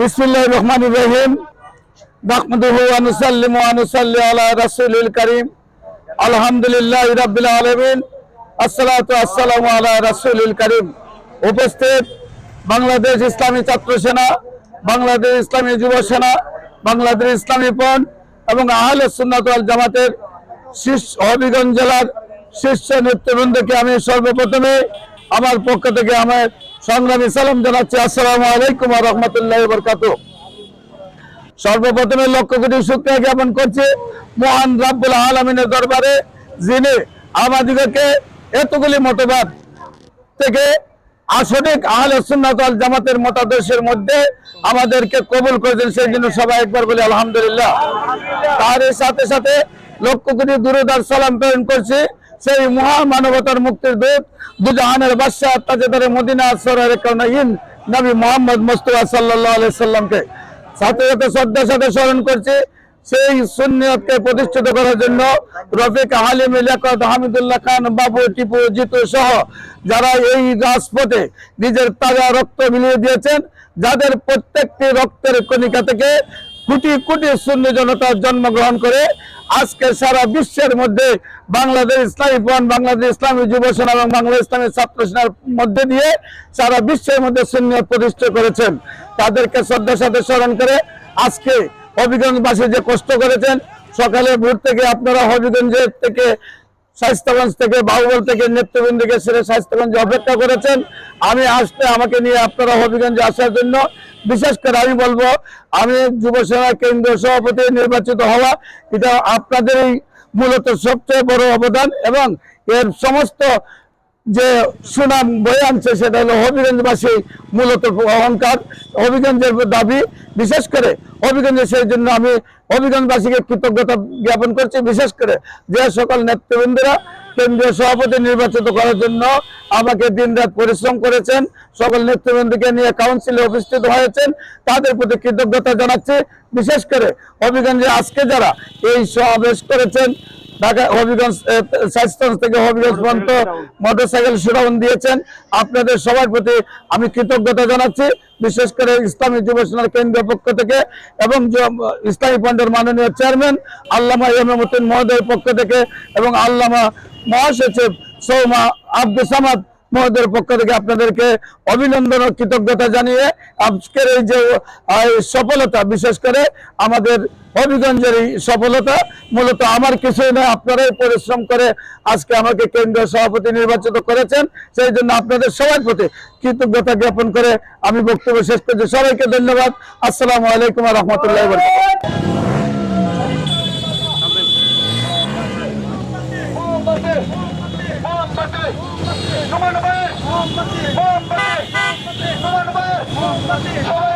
বিসমিল্লাহির রহমানির রহিম। নাহমাদুহু ওয়া নুসাল্লিমু ওয়া নুসাল্লি আলা রাসূলিল কারীম। আলহামদুলিল্লাহি রাব্বিল আলামিন। আসসালাতু আসসালামু আলা রাসূলিল কারীম। উপস্থিত, বাংলাদেশ ইসলামী ছাত্র সেনা, বাংলাদেশ ইসলামী যুব সেনা, বাংলাদেশ ইসলামী পণ এবং আহলে সুন্নাত জামাতের শীর্ষ হবিগঞ্জ জেলার শীর্ষ নেতৃবৃন্দকে আমি সর্বপ্রথমে আমার পক্ষ থেকে আমার সংগ্রামী সালাম জানাচ্ছি। আসসালামু আলাইকুম রাহমাতুল্লাহি ওয়া সর্বপ্রথমে লক্ষ কোটি শুক্রিয়া জ্ঞাপন করছি মহান রাব্বুল আলমিনের দরবারে, যিনি আমাদিগকে এতগুলি মতবাদ থেকে আসনিক আহলে সুন্নাত জামাতের মতাদর্শের মধ্যে আমাদেরকে কবুল করেছেন সেই জন্য সবাই একবার বলি, আলহামদুলিল্লাহ। তার সাথে সাথে লক্ষ কোটি দুরুদ আর সালাম প্রেরণ করছি। সেই মহা মানবতার মুক্তির দূত দুজাহানের বাদশাহ তাজেদারে মদিনা সরের কারণহীন নবী মোহাম্মদ মুস্তফা সাল্লাল্লাহু আলাইহি সাল্লামকে সাথে সাথে শ্রদ্ধার সাথে স্মরণ করছি। সেই সুন্নিয়তকে প্রতিষ্ঠিত করার জন্য রফিক হালিম লিয়াকত হামিদুল্লাহ খান, বাবু, টিপু, জিতু সহ যারা এই রাজপথে নিজের তাজা রক্ত মিলিয়ে দিয়েছেন, যাদের প্রত্যেকটি রক্তের কণিকা থেকে কোটি কোটি শূন্য জনতা জন্মগ্রহণ করে আজকে সারা বিশ্বের মধ্যে বাংলাদেশ ইসলামী ফ্রন্ট বাংলাদেশ ইসলামী যুব সেনা এবং বাংলাদেশ ইসলামী ছাত্র সেনার মধ্যে দিয়ে সারা বিশ্বের মধ্যে সুন্নিয়ত প্রতিষ্ঠা করেছেন। তাদেরকে শ্রদ্ধার সাথে স্মরণ করে আজকে হবিগঞ্জবাসী যে কষ্ট করেছেন, সকালে ভোর থেকে আপনারা হবিগঞ্জের থেকে স্বাস্থ্যগঞ্জ থেকে, বাহুবল থেকে নেত্রবৃন্দ সেরে স্বাস্থ্যগঞ্জে অপেক্ষা করেছেন। আমি আসতে আমাকে নিয়ে আপনারা হবিগঞ্জে আসার জন্য, বিশেষ করে আমি বলব, আমি যুবসেনা কেন্দ্রীয় সভাপতি নির্বাচিত হওয়া, এটা আপনাদেরই মূলত সবচেয়ে বড় অবদান এবং এর সমস্ত যে সুনাম বয়ে আনছে, সেটা হলো হবিগঞ্জবাসী মূলত অহংকার। হবিগঞ্জের দাবি, বিশেষ করে হবিগঞ্জে সেই জন্য আমি হবিগঞ্জবাসীকে কৃতজ্ঞতা জ্ঞাপন করছি। বিশেষ করে যে সকল নেতৃবৃন্দরা কেন্দ্রীয় সভাপতি নির্বাচিত করার জন্য আমাকে দিনরাত পরিশ্রম করেছেন, সকল নেতৃবৃন্দকে নিয়ে কাউন্সিলে উপস্থিত হয়েছেন, তাদের প্রতি কৃতজ্ঞতা জানাচ্ছি। বিশেষ করে হবিগঞ্জে আজকে যারা এই সমাবেশ করেছেন ঢাকা হবিগঞ্জ এ, থেকে হবিগঞ্জ পর্যন্ত মোটরসাইকেল শিরোহণ দিয়েছেন। আপনাদের সবার প্রতি আমি কৃতজ্ঞতা জানাচ্ছি বিশেষ করে ইসলামী যুব সেনার কেন্দ্রীয় পক্ষ থেকে এবং ইসলামী ফন্ডের মাননীয় চেয়ারম্যান আল্লামা ইমামুদ্দিন মহোদয়ের পক্ষ থেকে এবং আল্লামা মহাসচিব সৌমা আব্দুল সামাদ মহোদয়ের পক্ষ থেকে আপনাদেরকে অভিনন্দন ও কৃতজ্ঞতা জানিয়ে আজকের এই যে সফলতা, বিশেষ করে আমাদের হবিগঞ্জের এই সফলতা, মূলত আমার কিছুই নয়, আপনারাই পরিশ্রম করে আজকে আমাকে কেন্দ্রীয় সভাপতি নির্বাচিত করেছেন। সেই জন্য আপনাদের সবার প্রতি কৃতজ্ঞতা জ্ঞাপন করে আমি বক্তব্য শেষ করছি। সবাইকে ধন্যবাদ। আসসালামু আলাইকুম রহমতুল্লাহ সবাই বলো